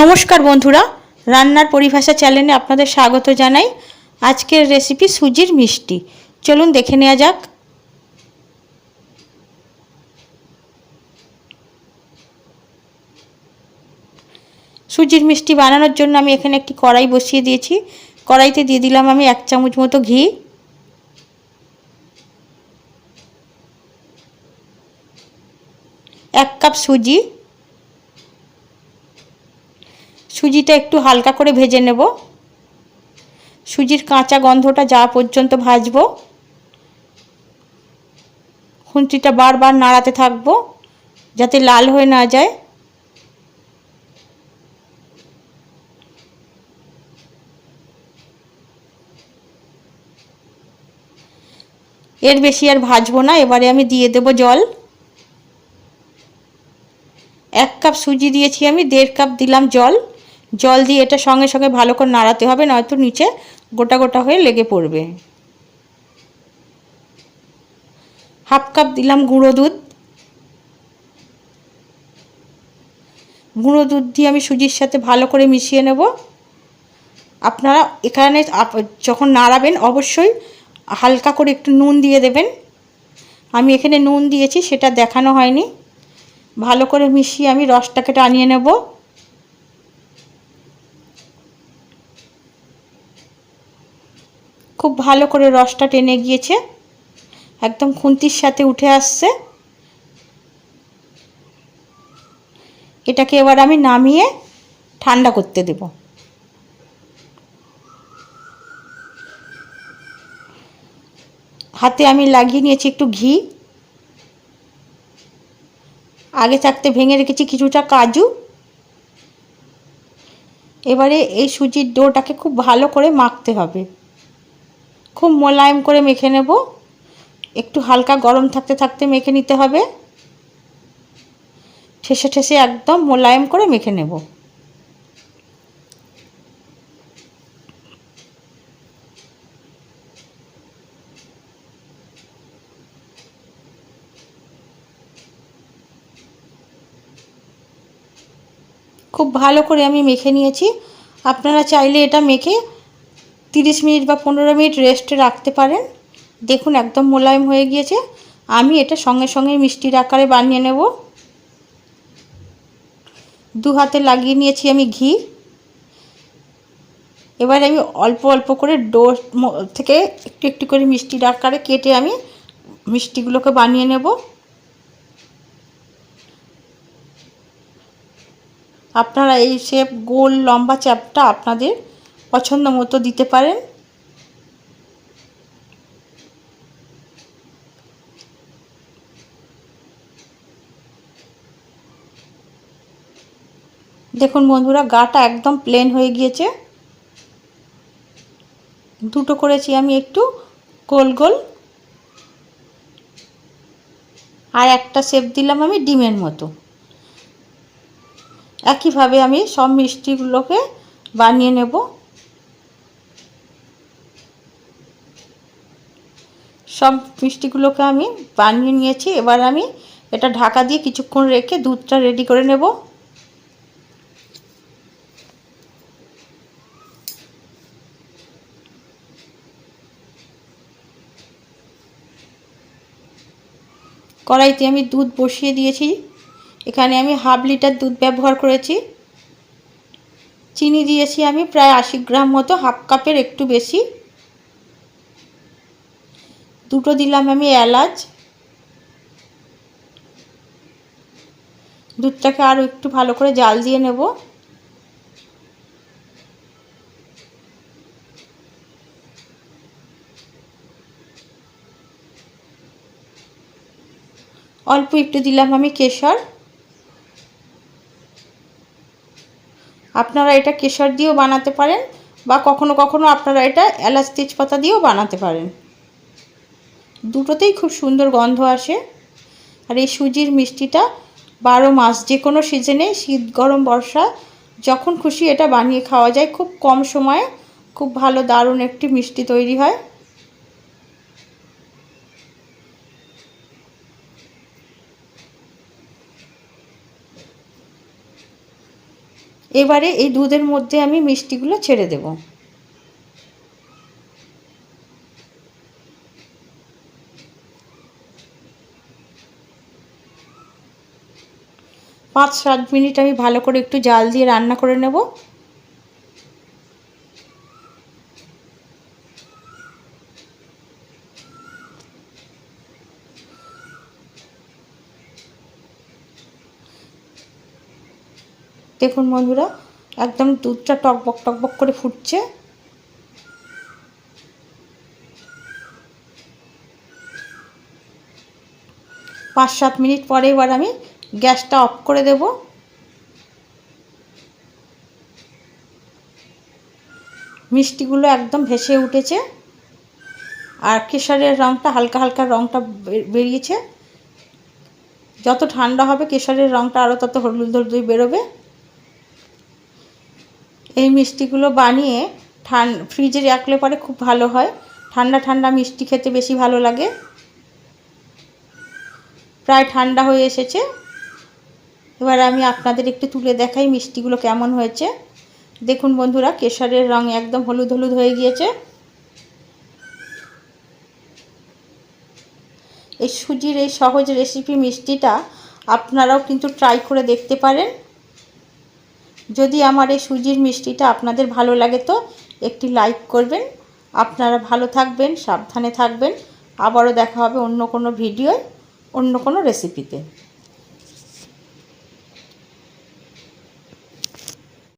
নমস্কার বন্ধুরা, রান্নার পরিভাষা চ্যানেলে আপনাদের স্বাগত জানাই। আজকের রেসিপি সুজির মিষ্টি। চলুন দেখে নেওয়া যাক। সুজির মিষ্টি বানানোর জন্য আমি এখানে একটি কড়াই বসিয়ে দিয়েছি। কড়াইতে দিয়ে দিলাম আমি এক চামচ মতো ঘি। এক কাপ সুজি। সুজিটা একটু হালকা করে ভেজে নেব। সুজির কাঁচা গন্ধটা যা পর্যন্ত ভাজবো। খুন্তিটা বারবার নাড়াতে থাকব যাতে লাল হয়ে না যায়। এর বেশি আর ভাজবো না, এবারে আমি দিয়ে দেব জল। এক কাপ সুজি দিয়েছি আমি, দেড় কাপ দিলাম জল। জল দিয়ে এটা সঙ্গে সঙ্গে ভালো করে নাড়াতে হবে, নয়তো নিচে গোটা গোটা হয়ে লেগে পড়বে। হাফ কাপ দিলাম গুঁড়ো দুধ। গুঁড়ো দুধ দিয়ে আমি সুজির সাথে ভালো করে মিশিয়ে নেব। আপনারা এখানে যখন নাড়াবেন অবশ্যই হালকা করে একটু নুন দিয়ে দেবেন। আমি এখানে নুন দিয়েছি, সেটা দেখানো হয়নি। ভালো করে মিশিয়ে আমি রসটাকে টানিয়ে নেব। খুব ভালো করে রসটা টেনে গিয়েছে। একদম খুন্তির সাথে উঠে আসছে। এটাকে এবার আমি নামিয়ে ঠান্ডা করতে দেব। হাতে আমি লাগিয়ে নিয়েছি একটু ঘি। আগে থাকতে ভেঙে রেখেছি কিছুটা কাজু। এবারে এই সুজির ডোটাকে খুব ভালো করে মাখতে হবে। খুব মোলায়েম করে মেখে নেব। একটু হালকা গরম থাকতে থাকতে মেখে নিতে হবে। ঠেসে ঠেসে একদম মোলায়েম করে মেখে নেব। খুব ভালো করে আমি মেখে নিয়েছি। আপনারা চাইলে এটা মেখে তিরিশ মিনিট বা পনেরো মিনিট রেস্টে রাখতে পারেন। দেখুন একদম মোলায়েম হয়ে গিয়েছে। আমি এটা সঙ্গে সঙ্গে মিষ্টির আকারে বানিয়ে নেব। দু হাতে লাগিয়ে নিয়েছি আমি ঘি। এবার আমি অল্প অল্প করে ডো থেকে একটু একটু করে মিষ্টির আকারে কেটে আমি মিষ্টিগুলোকে বানিয়ে নেব। আপনারা এই শেপ গোল লম্বা চ্যাপটা আপনাদের পছন্দ মতো দিতে পারেন? দেখুন বন্ধুরা, গাটা একদম প্লেন হয়ে গিয়েছে। দুটো করেছি আমি একটু, গোল গোল। আর একটা শেপ দিলাম আমি ডিমের মতো। একইভাবে আমি সব মিষ্টিগুলোকে বানিয়ে নেব। সব মিষ্টিগুলোকে আমি বানিয়ে নিয়েছি। এবার আমি এটা ঢাকা দিয়ে কিছুক্ষণ রেখে দুধটা রেডি করে নেব। কড়াইতে আমি দুধ বসিয়ে দিয়েছি। এখানে আমি হাফ লিটার দুধ ব্যবহার করেছি। চিনি দিয়েছি আমি প্রায় আশি গ্রাম মতো, হাফ কাপের একটু বেশি। দুটো দিলাম আমি এলাচ। দুধটাকে আরও একটু ভালো করে জাল দিয়ে নেব। অল্প একটু দিলাম আমি কেশর। আপনারা এটা কেশর দিয়েও বানাতে পারেন বা কখনো কখনো আপনারা এটা এলাচ তেজপাতা দিয়েও বানাতে পারেন। দুটোতেই খুব সুন্দর গন্ধ আসে। আর এই সুজির মিষ্টিটা বারো মাস, যে কোনো সিজনে শীত, গরম, বর্ষা, যখন খুশি এটা বানিয়ে খাওয়া যায়। খুব কম সময়ে খুব ভালো, দারুণ একটি মিষ্টি তৈরি হয়। এবারে এই দুধের মধ্যে আমি মিষ্টিগুলো ছেড়ে দেব। পাঁচ সাত মিনিট আমি ভালো করে একটু জাল দিয়ে রান্না করে নেব। দেখুন বন্ধুরা, একদম দুধটা টকবক টকবক করে ফুটছে। পাঁচ সাত মিনিট পরে এবার আমি গ্যাসটা অফ করে দেব। মিষ্টিগুলো একদম ভেসে উঠেছে। আর কেশরের রঙটা হালকা হালকা রঙটা বেরিয়েছে। যত ঠান্ডা হবে কেশরের রঙটা আরও তত হলুদ হলুদ বেরোবে। এই মিষ্টিগুলো বানিয়ে ঠান ফ্রিজে রাখলে পরে খুব ভালো হয়। ঠান্ডা ঠান্ডা মিষ্টি খেতে বেশি ভালো লাগে। প্রায় ঠান্ডা হয়ে এসেছে। এবার আমি আপনাদের একটু তুলে দেখাই মিষ্টিগুলো কেমন হয়েছে। দেখুন বন্ধুরা, কেশরের রং একদম হলুদ হলুদ হয়ে গিয়েছে। এই সুজির, এই সহজ রেসিপি মিষ্টিটা আপনারাও কিন্তু ট্রাই করে দেখতে পারেন। যদি আমার এই সুজির মিষ্টিটা আপনাদের ভালো লাগে তো একটি লাইক করবেন। আপনারা ভালো থাকবেন, সাবধানে থাকবেন। আবারও দেখা হবে অন্য কোনো ভিডিওয়, অন্য কোনো রেসিপিতে